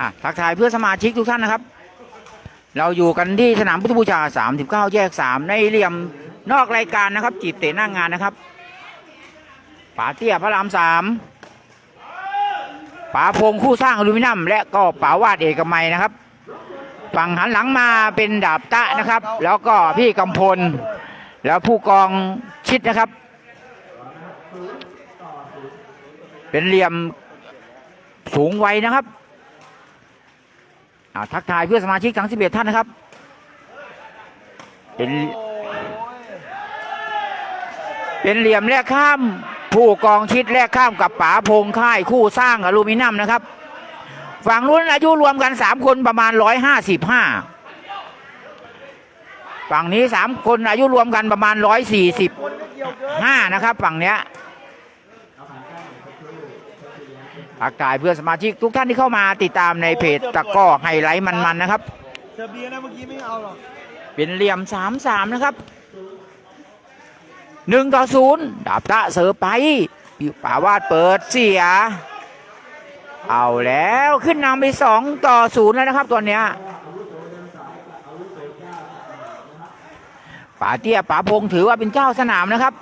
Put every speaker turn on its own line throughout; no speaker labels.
อะทักทายเพื่อนสมาชิกทุกท่านนะครับ เราอยู่กันที่สนามพุทธบูชา 39 แยก 3 ในเหลี่ยมนอกรายการนะครับ จีบเตะหน้างงานนะครับป๋าเตี้ยพระรามสามป๋าพงคู่สร้างอลูมิเนียมและก็ป๋าวาดเอกมัยนะครับ ฝั่งหันหลังมาเป็นดาบตะนะครับ แล้วก็พี่กำพล แล้วผู้กองชิดนะครับ เป็นเหลี่ยมสูงวัยนะครับทักทายเพื่อนสมาชิกทั้ง 11 ท่านนะครับเป็นเป็นเหลี่ยมแรกข้าม ผู้กองชิดแรกข้ามกับป๋าพงค่ายคู่สร้างอลูมิเนียมนะครับ ฝั่งนู้นอายุรวมกัน 3 คนประมาณ 155 ฝั่งนี้3คนอายุรวมกันประมาณ145นะครับ ฝั่งเนี้ยทักทายเพื่อนสมาชิกทุกท่านที่เข้ามาติดตามในเพจตะก้อไฮไลท์มันๆนะครับ
เสิร์เบียร์นะเมื่อกี้ไม่เอาหรอก
เป็นเหลี่ยมสามสามนะครับหนึ่งต่อศูนย์ดาบตะเสือไปป่าวาดเปิดเสีย เอาแล้วขึ้นนำไปสองต่อศูนย์แล้วนะครับตัวเนี้ย ป่าเตี้ยป่าพงถือว่าเป็นเจ้าสนามนะครับ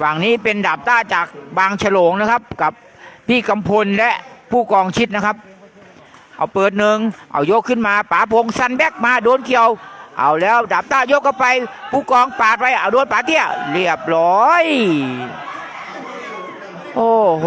ฝั่งนี้เป็นดาบต้าจากบางฉลงนะครับ กับพี่กำพลและผู้กองชิดนะครับ เอาเปิดหนึ่งเอายกขึ้นมาป๋าพงซันแบกมาโดนเกี่ยว เอาแล้วดับต้ายกเข้าไป ผู้กองปาดไปเอาโดนป๋าเตี้ย เรียบร้อย โอ้โห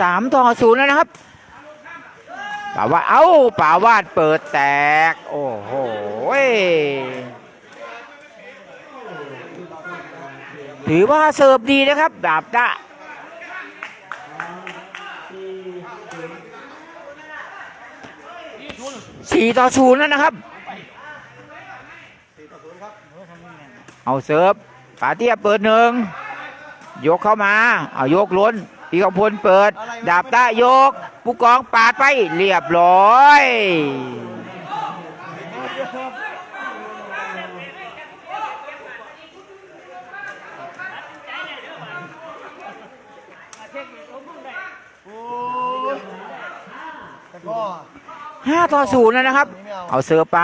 สามต่อศูนย์แล้วนะครับป่าวาดเอ้าป่าวาดเปิดแตก โอ้โหถือว่าเสิร์ฟดีนะครับ ดาบตะสี่ต่อศูนย์แล้วนะครับ เอาเสิร์ฟป่าเตี้ยเปิดหนึ่งยกเข้ามา เอายกล้น พี่กำพลเปิด ดาบตายก ผู้กองปาดไปเรียบร้อย
โอ้ยแต่ก็
ห้าต่อศูนย์แล้วนะครับ เอาเสือไป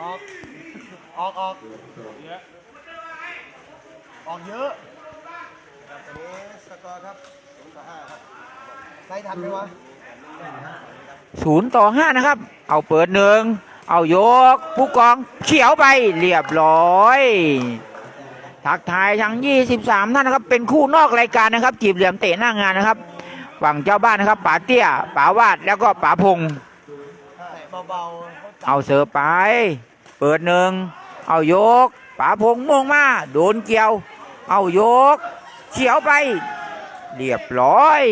ออก ออก ออก ออกเยอะครับตอนนี้สกอร์ครับศูนย์ต่อห้าครับ ใครทันไหมวะ
ศูนย์ต่อห้านะครับ เอาเปิดหนึ่ง เอายก ผู้กองเขียวไปเรียบร้อยทักทายทั้ง 23 ท่านนะครับ เป็นคู่นอกรายการนะครับ จีบเหลี่ยมเตะหน้างานนะครับ ฝั่งเจ้าบ้านนะครับป๋าเตี้ยป๋าวาดแล้วก็ป๋าพง
แต่เบาๆเขาจับ
เอาเสือไป เปิดหนึ่ง เอายกป๋าพงมงมา โดนเกี่ยว เอายกเขียวไป เรียบร้อย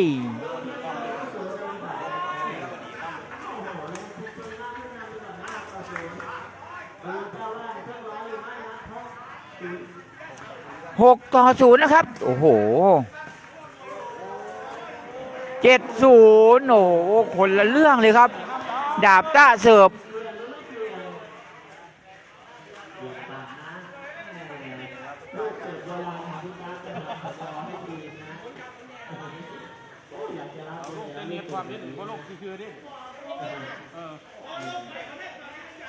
หกต่อศูนย์นะครับ โอ้โหเจ็ดศูนย์โอ้โหคนละเรื่องเลยครับ ดาบต้าเสิร์ฟ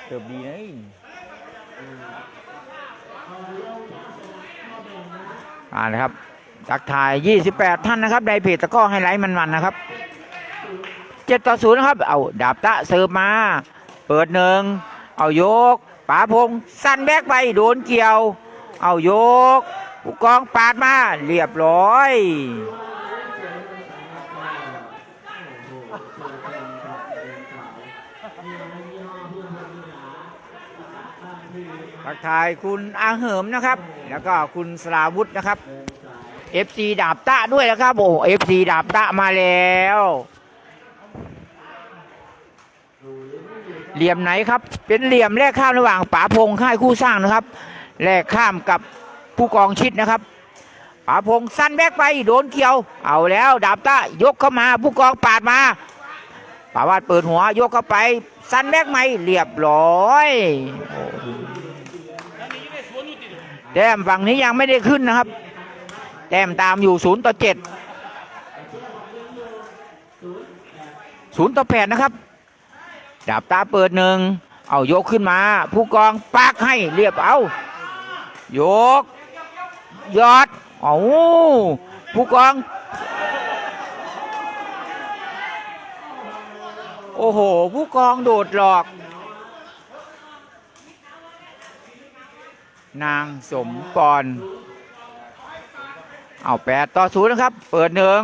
เสิร์ฟดีนะ อ่านะครับตักทาย 28 ท่านนะครับในเพจตะก้อไฮไลท์มันๆนะครับ7ต่อ0นะครับ เอาดาบตะเสิร์ฟมา เปิดหนึ่ง เอายกป๋าพงสั้นแบกไปโดนเกี่ยว เอายกผู้กองปาดมา เรียบร้อย ทักทายคุณอาเหิมนะครับ แล้วก็คุณสราวุธนะครับ FC ดาบตะด้วยนะครับโอ้ FC ดาบตะมาแล้วเหลี่ยมไหนครับ เป็นเหลี่ยมแรกข้ามระหว่างป๋าพงค่ายคู่สร้างนะครับแรกข้ามกับผู้กองชิดนะครับป๋าพงสั้นแบกไปโดนเกี่ยว เอาแล้วดาบตายกเข้ามา ผู้กองปาดมาป่าวาดเปิดหัวยกเข้าไปสั้นแบกไหมเรียบร้อย แต้มฝั่งนี้ยังไม่ได้ขึ้นนะครับ แต้มตามอยู่ศูนย์ต่อเจ็ดศูนย์ต่อแปดนะครับดาบตาเปิดหนึ่ง เอายกขึ้นมา ผู้กองปักให้เรียบเอา ยก ยอดเอาผู้กอง โอ้โห ผู้กองโดดหลอก นางสมปอนเอาแปดต่อศูนย์นะครับ เปิดหนึ่ง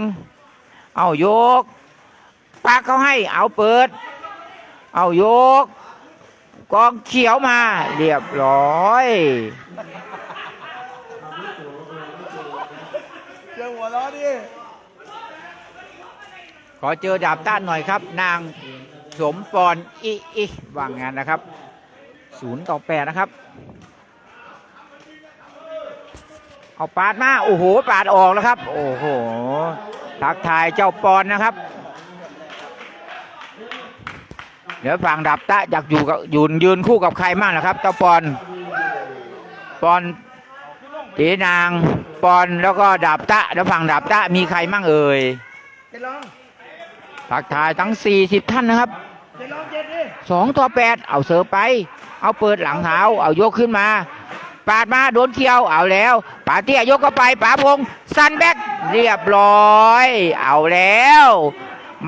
เอายกปักเขาให้เอาเปิด เอายก กองเขียวมา เรียบร้อย
เรื่องหัวเร้อดิ
ขอเจอดาบต้านหน่อยครับ นางสมปอนอิอิว่างงานนะครับศูนย์ต่อแปดนะครับ เอาปาดมา โอ้โห ปาดออกแล้วครับ โอ้โห ทักทายเจ้าปอนนะครับ เดี๋ยวฝั่งดับตะอยากอยู่กับยืนยืนคู่กับใครมั่งนะครับ เจ้าปอน ปอนตีนาง ปอนแล้วก็ดาบตะ แล้วฝั่งดาบตะมีใครมั่งเอ่ยทักทายทั้ง 40 ท่านนะครับ
เจ็ดลองเจ็ดดิ
2ต่อ8เอาเสิร์ฟไป เอาเปิดหลังเท้า เอายกขึ้นมา ปาดมาโดนเคียวเอาแล้วป๋าเตี้ยยกเข้าไปป๋าพงซันแบ็กเรียบร้อย เอาแล้ว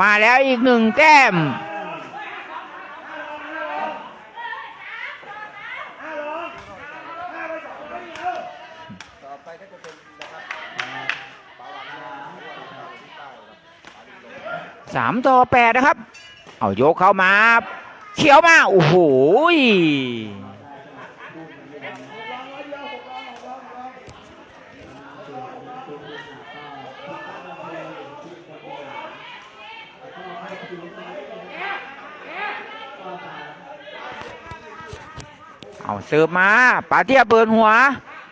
มาแล้วอีกหนึ่งแต้มสามต่อแปดนะครับ เอายกเข้ามา เขียวมา โอ้โห เอาเสิร์ฟมาป๋าเทียเปิดหัว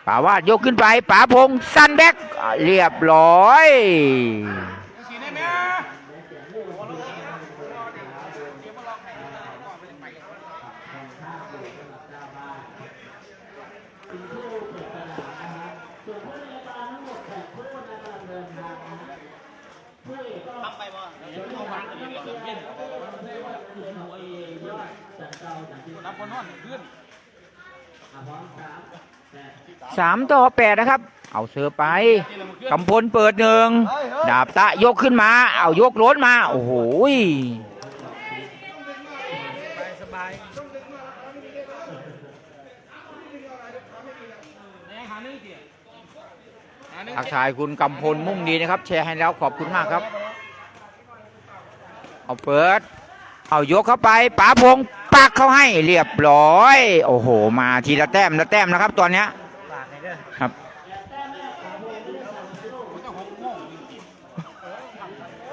ป๋าวาดยกขึ้นไปป๋าพงสั้นแบ็กเรียบร้อย
รับคนนอนขึ้น
สามต่อแปดนะครับ เอาเสือไปกำพลเปิดหนึ่ง
เฮ้ยเฮ้ย
ดาบตะยกขึ้นมา เอายกล้นมา โอ้โหย
สบาย
ทักทายคุณกำพลมุ่งดีนะครับ แชร์ให้แล้วขอบคุณมากครับ เอาเปิด เอายกเข้าไปป๋าพง ปักเข้าให้เรียบร้อย โอ้โห มาทีละแต้มละแต้มนะครับตอนเนี้ยครับ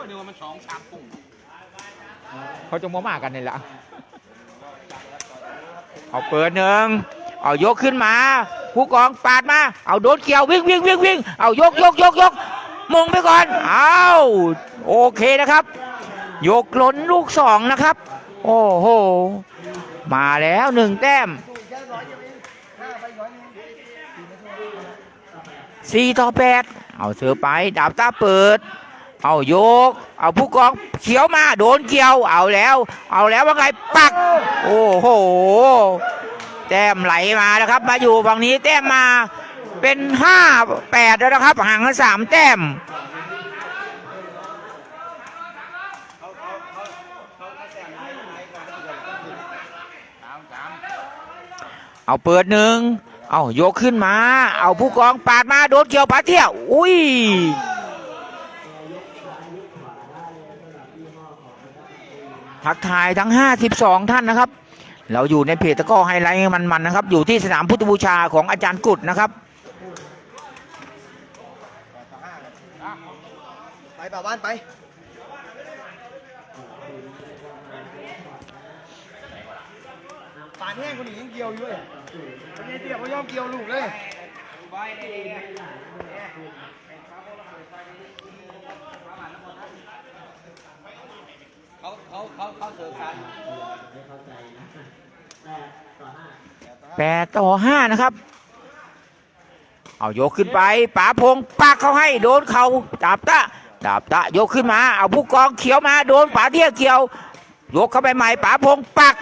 เดี๋ยวมันสองสามปุ่ม
เขาจะมามากันนี่แหละเอาเปิดหนึ่งเอายกขึ้นมา ผู้กองปาดมา เอาโดนเกี่ยววิ่งวิ่งวิ่งวิ่งเอายกยกยกยกมงไปก่อน เอาโอเคนะครับ ยกล้นลูกสองนะครับ โอ้โห มาแล้วหนึ่งแต้ม
สี่
ต่อแปดเอาเสือไป ดาบตาเปิด เอาโยก เอาผู้กองเขียวมา โดนเกี่ยว เอาแล้ว เอาแล้วว่าไง ปัก โอ้โห แต้มไหลมาแล้วครับ มาอยู่ฝั่งนี้แต้มมาเป็นห้าแปดแล้วนะครับ ห่างกันสามแต้ม
สามสาม
เอาเปิดหนึ่งเอาโยกขึ้นมา เอาผู้กองปาดมาโดนเกี่ยวปาเที่ยว อุ้ยทักทายทั้ง 52 ท่านนะครับ เราอยู่ในเพจตะก้อไฮไลท์มันๆนะครับ อยู่ที่สนามพุทธบูชาของอาจารย์กุดนะครับ
ไปป่าบ้านไป ปานแห้งคนนี้ยังเกียวอยู่เลยคนนี้เตี้ยวเขายอมเกียวลูกเลย
เขาเขา
เขาเขาเสือกัน
แปดต่อห้านะครับ เอาโยกขึ้นไปป๋าพงปักเขาให้โดนเขาดาบตะดาบตะยกขึ้นมา เอาผู้กองเขียวมาโดนป๋าเที่ยเขียวยกเข้าไปใหม่ป๋าพงปัก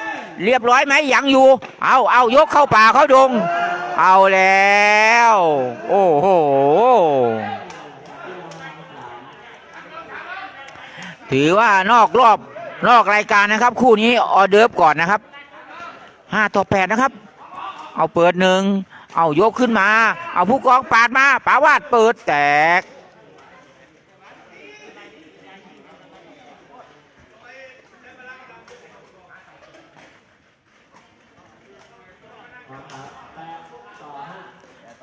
เรียบร้อยไหมยังอยู่ เอาเอายกเข้าป่าเขาดง เอาแล้ว โอ้โหถือว่านอกรอบนอกรายการนะครับ คู่นี้ออเดิร์ฟก่อนนะครับห้าต่อแปดนะครับ เอาเปิดหนึ่งเอายกขึ้นมา เอาผู้กองปาดมาป๋าวาดเปิดแตก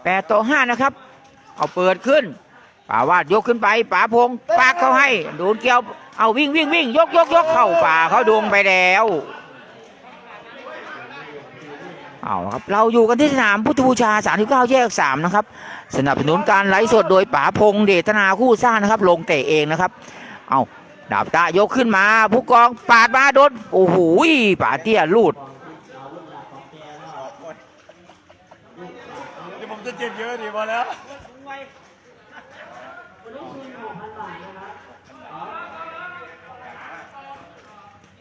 แปดต่อห้านะครับ เอาเปิดขึ้นป่าวาดยกขึ้นไปป่าพงปากเขาให้โดนเกี่ยวเอาวิ่งวิ่งวิ่งยกยกยกเข้าป่าเขาดวงไปแล้วเอาครับเราอยู่กันที่สนามพุทธบูชา 39 แยก 3 นะครับ สนับสนุนการไลฟ์สดโดยป๋าพงเดชนาคู่สร้างนะครับ ลงเตะเองนะครับ เอาดาบตายกขึ้นมา ผู้กองปาดมาโดนโอ้โหป๋าเตี้ยลูด
จะเจ็บเยอะดีพอแล้ว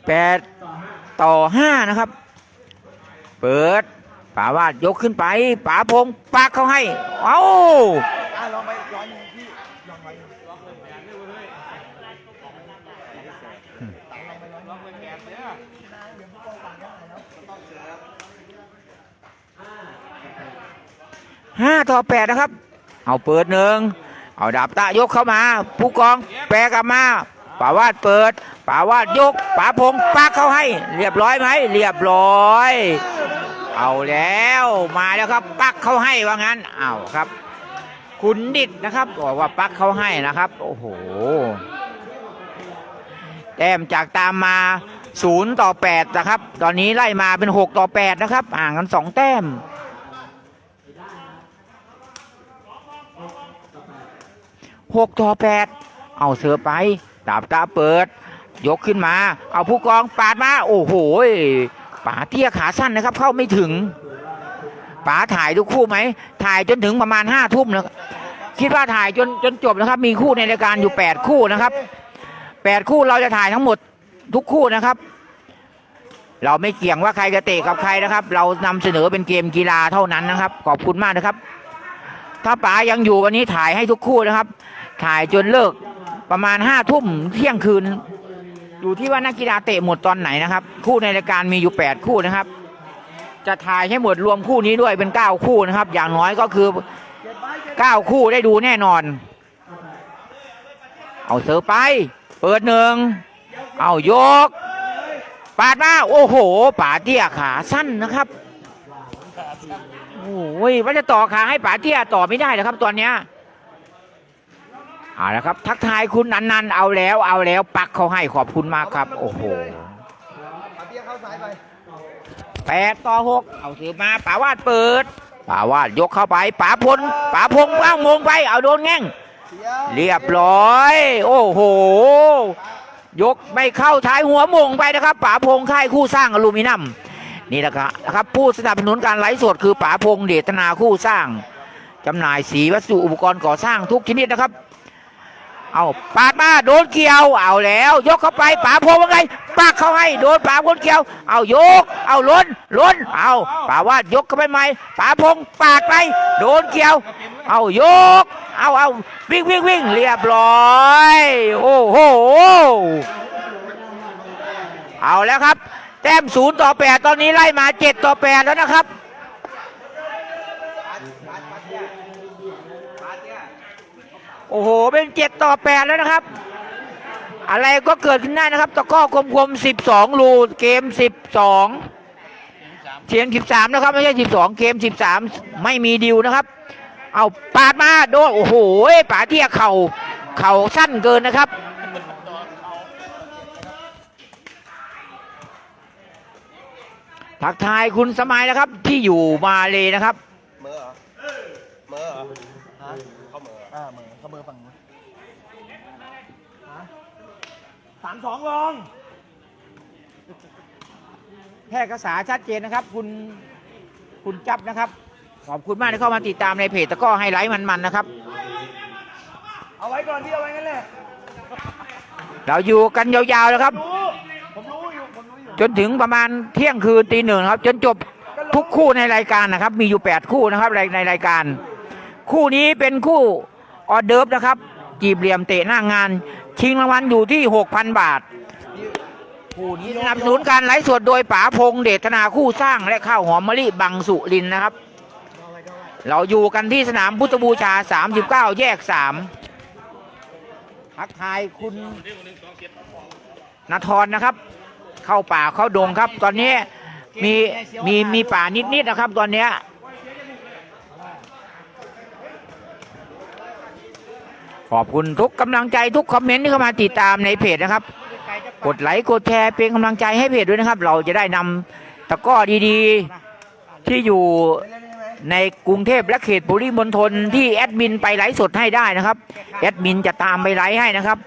แปดต่อห้านะครับ เปิดป๋าวาดยกขึ้นไปป๋าพงปากเขาให้ เอ้า
อะลองไปร้อย
ห้าต่อแปดนะครับ เอาเปิดหนึ่งเอาดาบตะยกเข้ามาผู้กองแปรกลับมาป๋าวาดเปิดป๋าวาดยกป๋าพงปากเข้าให้ เรียบร้อยไหมเรียบร้อย เอาแล้วมาแล้วครับ ปักเข้าให้ว่างั้นเอาครับ คุณดิดนะครับบอกว่าปักเข้าให้นะครับ โอ้โหแต้มจากตามมา0ต่อ8นะครับ ตอนนี้ไล่มาเป็น 6 ต่อ 8 นะครับห่างกัน 2 แต้ม 6ต่อ8เอาเสือไปดาบตาเปิด ยกขึ้นมา เอาผู้กองปาดมา โอ้โหป๋าเตี้ยขาสั้นนะครับ เข้าไม่ถึงป๋าถ่ายทุกคู่ไหม ถ่ายจนถึงประมาณห้าทุ่มนะครับคิดว่าถ่ายจนจนจบนะครับ มีคู่ในรายการอยู่8คู่นะครับแปดคู่เราจะถ่ายทั้งหมดทุกคู่นะครับ เราไม่เกี่ยงว่าใครจะเตะกับใครนะครับ เรานำเสนอเป็นเกมกีฬาเท่านั้นนะครับ ขอบคุณมากนะครับ ถ้าป๋ายังอยู่วันนี้ถ่ายให้ทุกคู่นะครับ ถ่ายจนเลิกประมาณห้าทุ่มเที่ยงคืน อยู่ที่ว่านักกีฬาเตะหมดตอนไหนนะครับ คู่ในรายการมีอยู่แปดคู่นะครับ จะถ่ายให้หมดรวมคู่นี้ด้วยเป็นเก้าคู่นะครับ อย่างน้อยก็คือเก้าคู่ได้ดูแน่นอน เอาเสือไป เปิดหนึ่งเอายก ปาดมาโอ้โหป่าเตี้ยขาสั้นนะครับโอ้ยว่าจะต่อขาให้ป่าเตี้ยต่อไม่ได้นะครับ ตอนเนี้ย เอาละครับ ทักทายคุณนันนันเอาแล้วเอาแล้วปักเขาให้ขอบคุณมากครับ โอ้โห
ปาเตี้ยเข้าซ้ายไป
แปดต่อหกเอาถือมาป่าวาดเปิดป่าวาดยกเข้าไปป่าพลป่าพงว่างมงไป เอาโดนแง่ง
เรี
ยบร้อย โอ้โห ยกไม่เข้าท้ายหัวมงไปนะครับป๋าพงค่ายคู่สร้างอลูมิเนียมนี่แหละครับครับผู้สนับสนุนการไลฟ์สดคือป๋าพงเดชนาคู่สร้างจำหน่ายสีวัสดุอุปกรณ์ก่อสร้างทุกชนิดนะครับ เอาปาดมาโดนเกี่ยวเอาแล้ว ยกเข้าไปป๋าพงว่าไงปากเขาให้โดนป๋าพงเกี่ยว เอายก เอาล้นล้นเอาป๋าวาดยกเข้าไปใหม่ป๋าพงปาดไปโดนเกี่ยว เอายก เอาเอาวิ่งวิ่งวิ่งเรียบร้อย โอ้โหเอาแล้วครับ แต้มศูนย์ต่อแปดตอนนี้ไล่มาเจ็ดต่อแปดแล้วนะครับ
ปาปาปาเตี้ยปาเตี้ย
โอ้โห เป็นเจ็ดต่อแปดแล้วนะครับ อะไรก็เกิดขึ้นได้นะครับ ตะก้อกลมๆสิบสองรูเกมสิบสองเสียงสิบสามนะครับ ไม่ใช่สิบสองเกมสิบสามไม่มีดิวนะครับ เอาปาดมาโดนโอ้โหป่าเที่ยเข่าเข่าสั้นเกินนะครับทักทายคุณสมัยนะครับที่อยู่มาเลยนะครับ
เมอเหรอฮะเขาเมออ่าเมอเขาเมอฝั่งนู้นฮะสามสองลง
แพร่ภาษาชัดเจนนะครับ คุณคุณจับนะครับ ขอบคุณมากที่เข้ามาติดตามในเพจตะกร้อไฮไลท์มันๆนะครับ
เอาไว้ก่อนพี่เอาไว้งั้นแหละ
เราอยู่กันยาวๆแล้วครับ
รู้ผมรู้อยู่ผมรู้อยู่
จนถึงประมาณเที่ยงคืนตีหนึ่งครับ จนจบทุกคู่ในรายการนะครับ มีอยู่ 8 คู่นะครับในในรายการ คู่นี้เป็นคู่ออเดิร์ฟนะครับ จีบเหลี่ยมเตะหน้างาน ชิงรางวัลอยู่ที่ 6,000 บาทคู่นี้สนับสนุนการไลฟ์สดโดยป๋าพงษ์เดชนาคู่สร้างและข้าวหอมมะลิบังสุรินนะครับ เราอยู่กันที่สนามพุทธบูชา 39 แยก 3 ทักทายคุณนทรนะครับ เข้าป่าเข้าดงครับ ตอนนี้มีมีมีป่านิดๆนะครับ ตอนเนี้ ขอบคุณทุกกำลังใจทุกคอมเมนต์ที่เข้ามาติดตามในเพจนะครับ กดไลค์กดแชร์เป็นกำลังใจให้เพจด้วยนะครับ เราจะได้นำตะกร้อดีๆที่อยู่ในกรุงเทพและเขตปริมณฑลที่แอดมินไปไลฟ์สดให้ได้นะครับแอดมินจะตามไปไลฟ์ให้นะครับ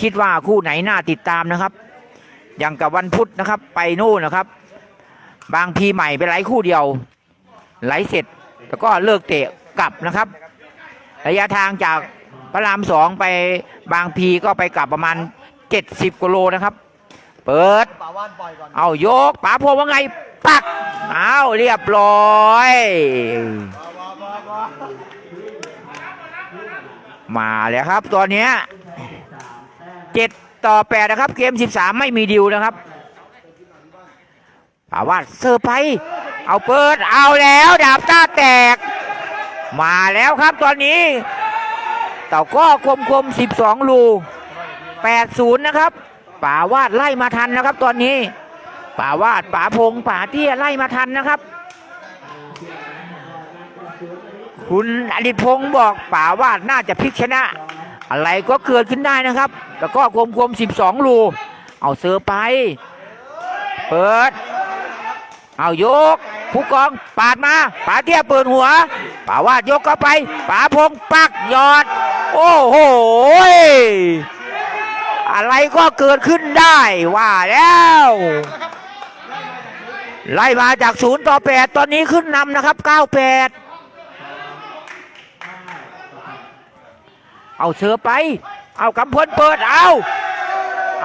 คิดว่าคู่ไหนน่าติดตามนะครับ อย่างกับวันพุธนะครับ ไปนู่นนะครับ บางพีใหม่ไปไลฟ์คู่เดียวไลฟ์เสร็จแล้วก็เลิกเตะกลับนะครับ ระยะทางจาก พระรามสองไปบางพีก็ไปกลับประมาณ 70กิโลนะครับ เปิด
ป่าว่านปล่อยก่อน
เอายกป๋าพวงว่าไง ปัก เอาเรียบร้อย
ว้าวว้าวว้าว
มาแล้วครับตัวเนี้ยเจ็ดต่อแปดนะครับ เกมสิบสามไม่มีดิวนะครับป่าวาดเซอร์ไพรส์เอาเปิดเอาแล้ว ดาบต้าแตก มาแล้วครับตอนนี้ เต่าก็คมคมสิบสองลูแปดศูนย์นะครับ ป่าวาดไล่มาทันนะครับ ตอนนี้ ป่าวาดป่าพงป่าเตี้ยไล่มาทันนะครับ คุณอดิตพงศ์บอกป่าวาดน่าจะพลิกชนะ อะไรก็เกิดขึ้นได้นะครับ แล้วก็กลมกลมสิบสองลูเอาเสือไป เปิด เอายกผู้กองปาดมาป่าเตี้ยเปิดหัว ป่าวาดยกเข้าไปป่าพงปักยอด โอ้โห อะไรก็เกิดขึ้นได้ว่าแล้ว ไล่มาจากศูนย์ต่อแปดตอนนี้ขึ้นนำนะครับเก้าแปดเอาเสือไป เอากำพลเปิดเอา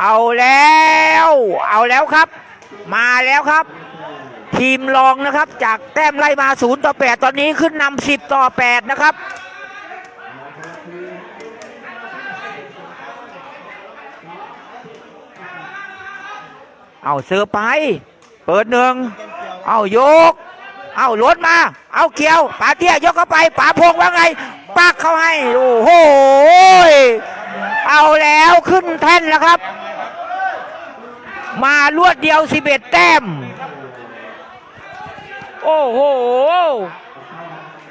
เอาแล้ว เอาแล้วครับ มาแล้วครับ ทีมรองนะครับ จากแต้มไล่มา0ต่อ8ตอนนี้ขึ้นนำ10ต่อ8นะครับ เอาเสือไป เปิดหนึ่งเอายก เอารถมา เอาเกี่ยวป๋าเตี้ยยกเข้าไปป๋าพงว่าไงปักเข้าให้โอ้โหเอาแล้วขึ้นแท่นแล้วครับ มาลวดเดียว11แต้ม โอ้โห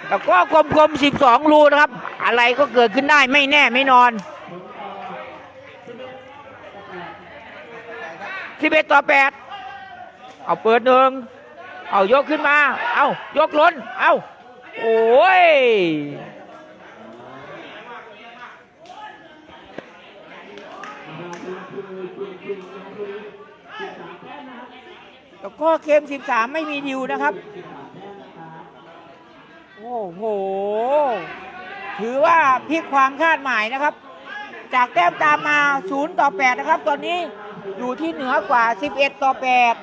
แล้วก็กลมๆ12รูนะครับ อะไรก็เกิดขึ้นได้ไม่แน่ไม่นอน 11ต่อ8เอาเปิดหนึ่งเอายกขึ้นมา เอายกล้น เอาโอ้ยแล้วก็เกม13ไม่มีดิวนะครับ โอ้โห ถือว่าพลิกความคาดหมายนะครับ จากแต้มตามมา0ต่อ8นะครับ ตอนนี้ อยู่ที่เหนือกว่า 11 ต่อ8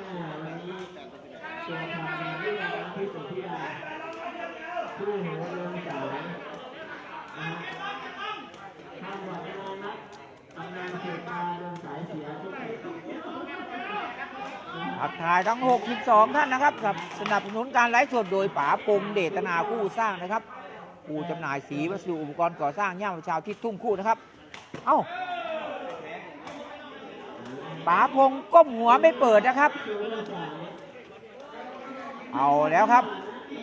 ทักทายทั้ง 62 ท่านนะครับกับสนับสนุนการไลฟ์สดโดยป๋าปงเดชนาคู่สร้างนะครับ ผู้จำหน่ายสีวัสดุอุปกรณ์ก่อสร้างย่านประชาวที่ทุ่งคู่นะครับ เอ้า ป๋าพงก้มหัวไม่เปิดนะครับ เอาแล้วครับ
นี่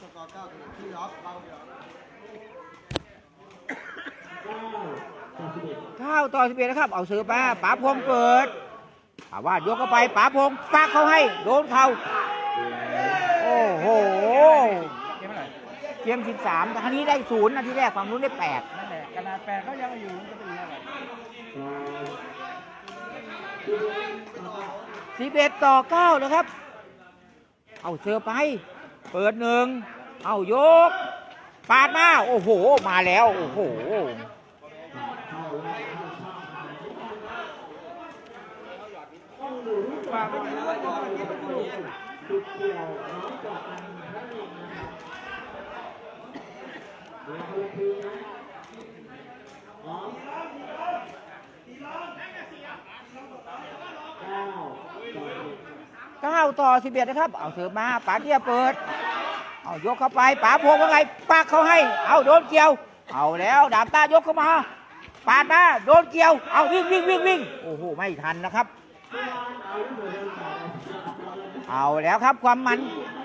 สกอร์เก้าถึงที่ล็อกเบาเดียว
ข้าว ต่อสิบเอ็ดนะครับ เอาเสือป้าป๋าพงเปิดป่าว่ายกเข้าไปป๋าพงปากเขาให้ โดนเขาโอ้โห
เกมอะไร
เกมสิบสามแต่ครั้งนี้ได้ศูนย์นาทีแรกฝั่งนู้นได้แปด
นั่นแหละขนาดแปดเขายังอยู่มันจะเป็นยังไง
สิบเอ็ดต่อเก้านะครับ เอาเสือไป เปิดหนึ่ง เอายก ปาดมา โอ้โห มาแล้ว โอ้โห เก้าต่อสิบเอ็ดนะครับ เอาเสือมาป๋าเตี้ยเปิด เอายกเข้าไปป๋าพงว่าไงปากเขาให้ เอาโดนเกี่ยว เอาแล้วดาบตายกเข้ามาปาดมาโดนเกี่ยว เอาวิ่งวิ่งวิ่งวิ่งโอ้โห ไม่ทันนะครับ เอาแล้วครับความมัน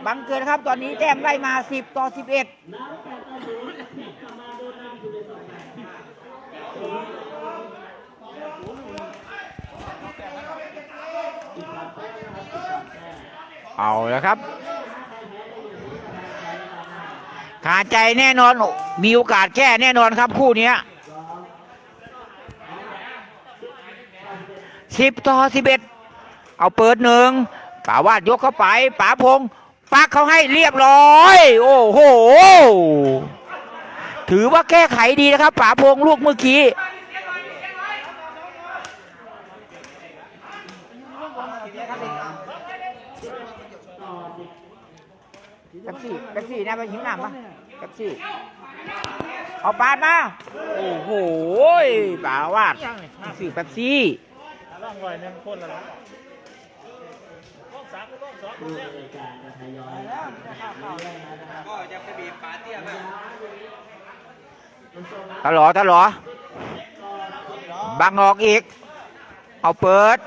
บังเกิดนครับตอนนี้แต้มไล่มา 10 ต่อ 11 เอาแล้วครับขาดใจแน่นอนมีโอกาสแก้แน่นอนครับคู่นี้ สิบต่อสิบเอ็ดเอาเปิดหนึ่งป่าวาดยกเข้าไปป๋าพงปักเขาให้เรียบร้อย โอ้โห ถือว่าแก้ไขดีนะครับป๋าพงลูกเมื่อกี้แป๊บซี่แป๊บซี่นะไปหิวน้ำปะแป๊บซี่เอาปาดมา โอ้โหป่าวาดสื่อแป๊บซี่
ร่องรอยหนึ่งคนละละ
ก็จะไปบีบปาเตี้ยมาก
ตลอตลอบังออกอีก เอาเปิด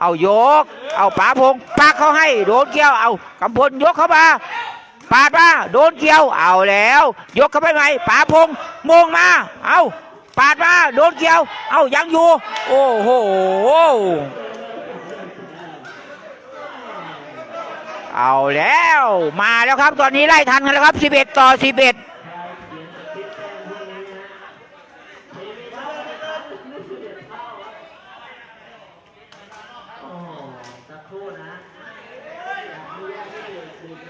เอายก เอาป๋าพงปากเขาให้ โดนเกี่ยว เอากำพลยกเข้ามาปาดมาโดนเกี่ยว เอาแล้ว ยกเข้าไปไหมป๋าพงมงมา เอา ปาดมาโดนเกี่ยว เอายังอยู่ โอ้โหเอาแล้วมาแล้วครับตอนนี้ไล่ทันกันแล้วครับ 11 ต่อ 11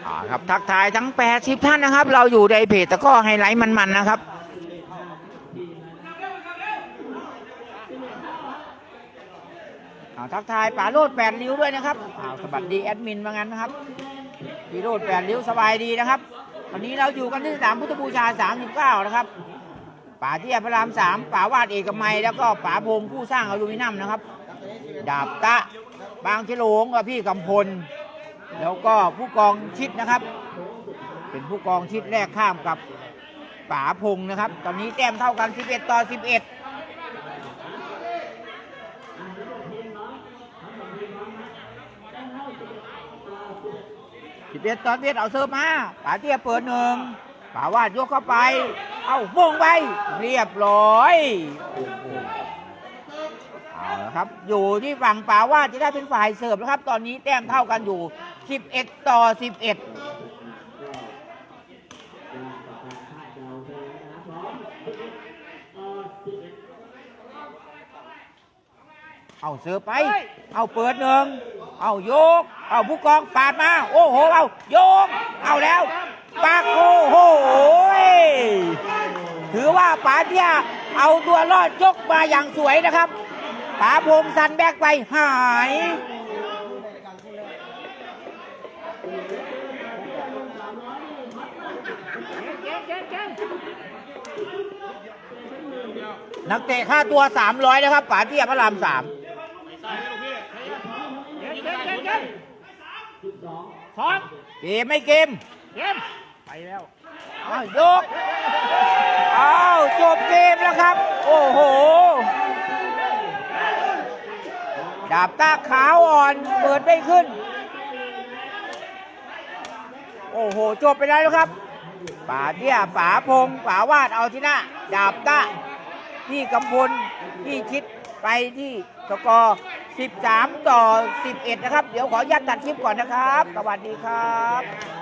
อ่าครับทักทายทั้ง 80 ท่านนะครับ เราอยู่ในเพจตะก้อไฮไลท์มันๆนะครับอ่า ทักทายป๋าโรดแปดริ้วด้วยนะครับอ่าสวัสดีแอดมินว่างั้นนะครับพี่โรดแปดริ้วสบายดีนะครับ วันนี้เราอยู่กันที่สนามพุทธบูชา 39 นะครับป๋าเทียพระรามสามป๋าวาดเอกมัยแล้วก็ป๋าพงผู้สร้างอลูมิเนียมนะครับ ดาบตะบางเฉลงกับพี่กำพล แล้วก็ผู้กองชิดนะครับ เป็นผู้กองชิดแรกข้ามกับป๋าพงนะครับ ตอนนี้แต้มเท่ากัน 11 ต่อ 11 11ต่อ11เอาเซิร์ฟมาป๋าเตี้ยเปิดหนึ่งป๋าวาดยกเข้าไป เอามงไป เรียบร้อยเอาละครับ อยู่ที่ฝั่งป่าว่าจะได้เป็นฝ่ายเสิร์ฟนะครับ ตอนนี้แต้มเท่ากันอยู่ 11 ต่อ 11เอาเสิร์ฟไป เอาเปิดหนึ่ง เอาโยก เอาผู้กองปาดมา โอ้โห เอาโยก เอาแล้วปากโอ้โห ถือว่าป๋าเตี้ยเอาตัวรอดยกมาอย่างสวยนะครับป๋าพงสันแบกไปหายนักเตะค่าตัว 300 นะครับป๋าเตี้ยพระรามสาม
สอง
เกมไม่เกม
เกมไปแล้ว
เอายกเอาจบเกมแล้วครับ โอ้โห ดาบตาขาวอ่อนเปิดไม่ขึ้น โอ้โห จบไปแล้วนะครับ ป่าเตี้ยป่าพงป่าวาดเอาชนะดาบตาพี่กำพลพี่ชิดไปที่สกอร์ 13 ต่อ 11 นะครับ เดี๋ยวขออนุญาตตัดคลิปก่อนนะครับ สวัสดีครับ